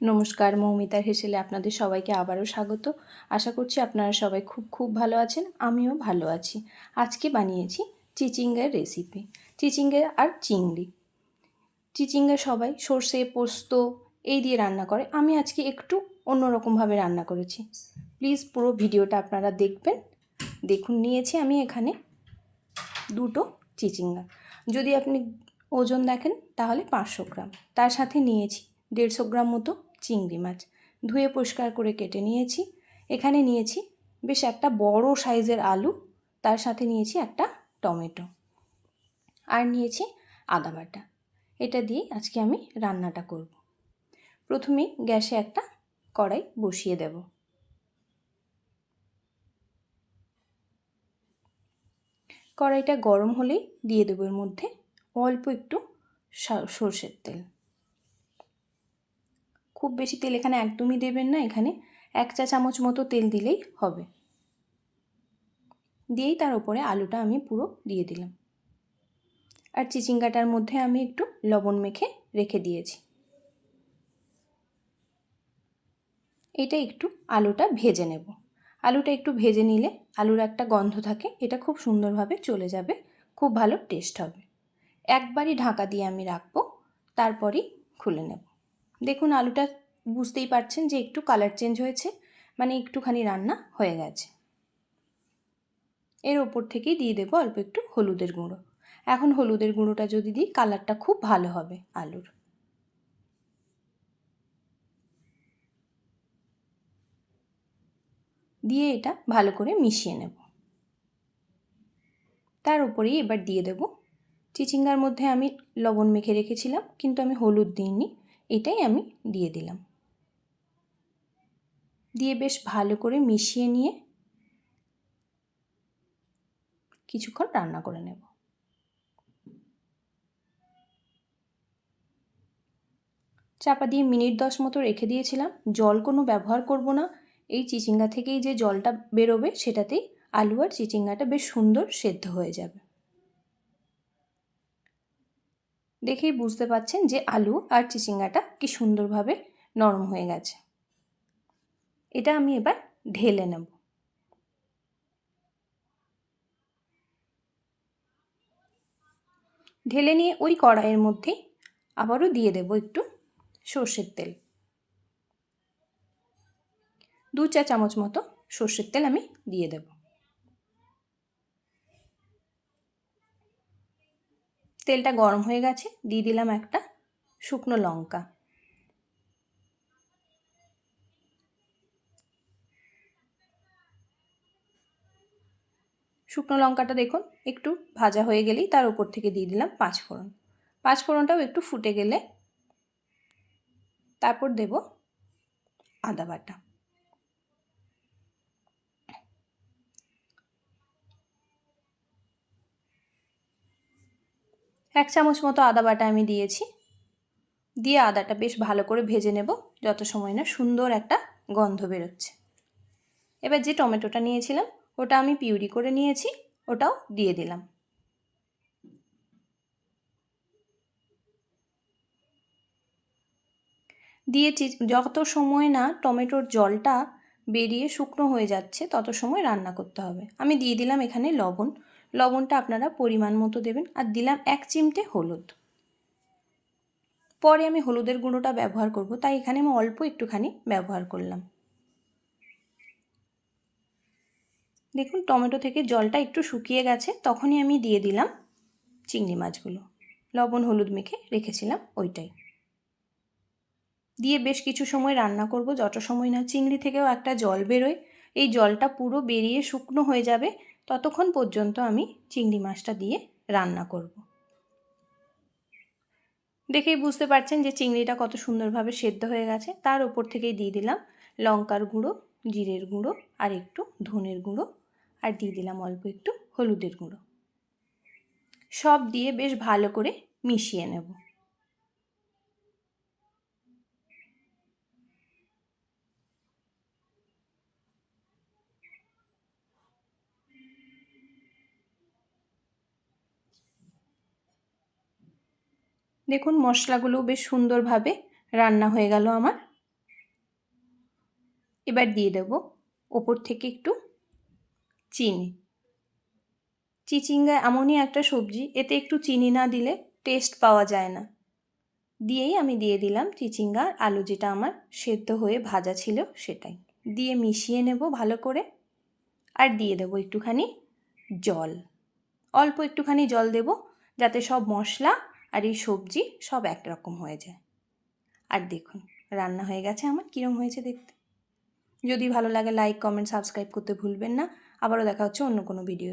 নমস্কার, মৌমিতার হেসেলে আপনাদের সবাইকে আবারও স্বাগত। আশা করছি আপনারা সবাই খুব খুব ভালো আছেন, আমিও ভালো আছি। আজকে বানিয়েছি চিচিঙ্গার রেসিপি, চিচিঙ্গা আর চিংড়ি। চিচিঙ্গা সবাই সর্ষে, পোস্ত এই দিয়ে রান্না করে। আমি আজকে একটু অন্যরকমভাবে রান্না করেছি। প্লিজ পুরো ভিডিওটা আপনারা দেখবেন। দেখুন, নিয়েছি আমি এখানে দুটো চিচিঙ্গা। যদি আপনি ওজন দেখেন তাহলে পাঁচশো গ্রাম। তার সাথে নিয়েছি দেড়শো গ্রাম মতো চিংড়ি মাছ। ধুয়ে পরিষ্কার করে কেটে নিয়েছি। এখানে নিয়েছি বেশ একটা বড় সাইজের আলু, তার সাথে নিয়েছি একটা টমেটো। আর নিয়েছি আদা বাটা। এটা দিয়ে আজকে আমি রান্নাটা করব। প্রথমে গ্যাসে একটা কড়াই বসিয়ে দেব। কড়াইটা গরম হলেই দিয়ে দেবো এর মধ্যে অল্প একটু সর্ষের তেল। খুব বেশি তেল এখানে একদমই দেবেন না, এখানে এক চা চামচ মতো তেল দিলেই হবে। দিয়েই তার উপরে আলুটা আমি পুরো দিয়ে দিলাম। আর চিচিঙ্গাটার মধ্যে আমি একটু লবণ মেখে রেখে দিয়েছি। এটা একটু আলুটা ভেজে নেব। আলুটা একটু ভেজে নিলে আলুর একটা গন্ধ থাকে, এটা খুব সুন্দরভাবে চলে যাবে, খুব ভালো টেস্ট হবে। একবারই ঢাকা দিয়ে আমি রাখব, তারপরেই খুলে নেব। দেখুন, আলুটা বুঝতেই পারছেন যে একটু কালার চেঞ্জ হয়েছে মানে একটুখানি রান্না হয়ে গেছে। এর ওপর থেকেই দিয়ে দেবো অল্প একটু হলুদের গুঁড়ো। এখন হলুদের গুঁড়োটা যদি দিই কালারটা খুব ভালো হবে আলুর। দিয়ে এটা ভালো করে মিশিয়ে নেব। তার উপরেই এবার দিয়ে দেব। চিচিঙ্গার মধ্যে আমি লবণ মেখে রেখেছিলাম, কিন্তু আমি হলুদ দিইনি। এটাই আমি দিয়ে দিলাম। দিয়ে বেশ ভালো করে মিশিয়ে নিয়ে কিছুক্ষণ রান্না করে নেব। চাপা দিয়ে মিনিট দশ মতো রেখে দিয়েছিলাম। জল কোনো ব্যবহার করব না। এই চিচিঙ্গা থেকেই যে জলটা বেরোবে সেটাতেই আলু আর চিচিঙ্গাটা বেশ সুন্দর সেদ্ধ হয়ে যাবে। দেখেই বুঝতে পাচ্ছেন যে আলু আর চিচিঙ্গাটা কি সুন্দরভাবে নরম হয়ে গেছে। এটা আমি এবার ঢেলে নেব। ঢেলে নিয়ে ওই কড়াইয়ের মধ্যেই আবারও দিয়ে দেব একটু সর্ষের তেল। দু চা চামচ মতো সর্ষের তেল আমি দিয়ে দেবো। তেলটা গরম হয়ে গেছে, দিয়ে দিলাম একটা শুকনো লঙ্কা। শুকনো লঙ্কাটা দেখুন, একটু ভাজা হয়ে গেলেই তার উপর থেকে দিয়ে দিলাম পাঁচ ফোড়ন পাঁচ ফোড়নটাও একটু ফুটে গেলে তারপর দেব আদা বাটা। এক চামচ মতো আদা বাটা আমি দিয়েছি। দিয়ে আদাটা বেশ ভালো করে ভেজে নেব, যত সময় না সুন্দর একটা গন্ধ বেরোচ্ছে। এবার যে টমেটোটা নিয়েছিলাম, ওটা আমি পিউরি করে নিয়েছি, ওটাও দিয়ে দিলাম। দিয়ে যত সময় না টমেটোর জলটা বেরিয়ে শুকনো হয়ে যাচ্ছে, তত সময় রান্না করতে হবে। আমি দিয়ে দিলাম এখানে লবণ। লবণটা আপনারা পরিমাণ মতো দেবেন। আর দিলাম এক চিমটে হলুদ। পরে আমি হলুদের গুঁড়োটা ব্যবহার করব, তাই এখানে আমি অল্প একটুখানি ব্যবহার করলাম। দেখুন, টমেটো থেকে জলটা একটু শুকিয়ে গেছে, তখনই আমি দিয়ে দিলাম চিংড়ি মাছগুলো। লবণ হলুদ মেখে রেখেছিলাম ওইটাই। দিয়ে বেশ কিছু সময় রান্না করব, যত সময় না চিংড়ি থেকেও একটা জল বেরোয়, এই জলটা পুরো বেরিয়ে শুকনো হয়ে যাবে ততক্ষণ পর্যন্ত আমি চিংড়ি মাছটা দিয়ে রান্না করব। দেখেই বুঝতে পারছেন যে চিংড়িটা কত সুন্দরভাবে সেদ্ধ হয়ে গেছে। তার ওপর থেকেই দিয়ে দিলাম লঙ্কার গুঁড়ো, জিরের গুঁড়ো আর একটু ধনের গুঁড়ো আর দিয়ে দিলাম অল্প একটু হলুদের গুঁড়ো। সব দিয়ে বেশ ভালো করে মিশিয়ে নেব। দেখুন মশলাগুলো বেশ সুন্দরভাবে রান্না হয়ে গেল আমার। এবার দিয়ে দেবো ওপর থেকে একটু চিনি। চিচিঙ্গা এমনই একটা সবজি, এতে একটু চিনি না দিলে টেস্ট পাওয়া যায় না। দিয়েই আমি দিয়ে দিলাম চিচিঙ্গা আলু যেটা আমার সেদ্ধ হয়ে ভাজা ছিল সেটাই। দিয়ে মিশিয়ে নেব ভালো করে আর দিয়ে দেবো একটুখানি জল। অল্প একটুখানি জল দেব যাতে সব মশলা আর এই সবজি সব একরকম হয়ে যায়। আর দেখুন, রান্না হয়ে গেছে আমার কীরকম হয়েছে দেখতে। যদি ভালো লাগে লাইক কমেন্ট সাবস্ক্রাইব করতে ভুলবেন না। আবারও দেখা হচ্ছে অন্য কোনো ভিডিও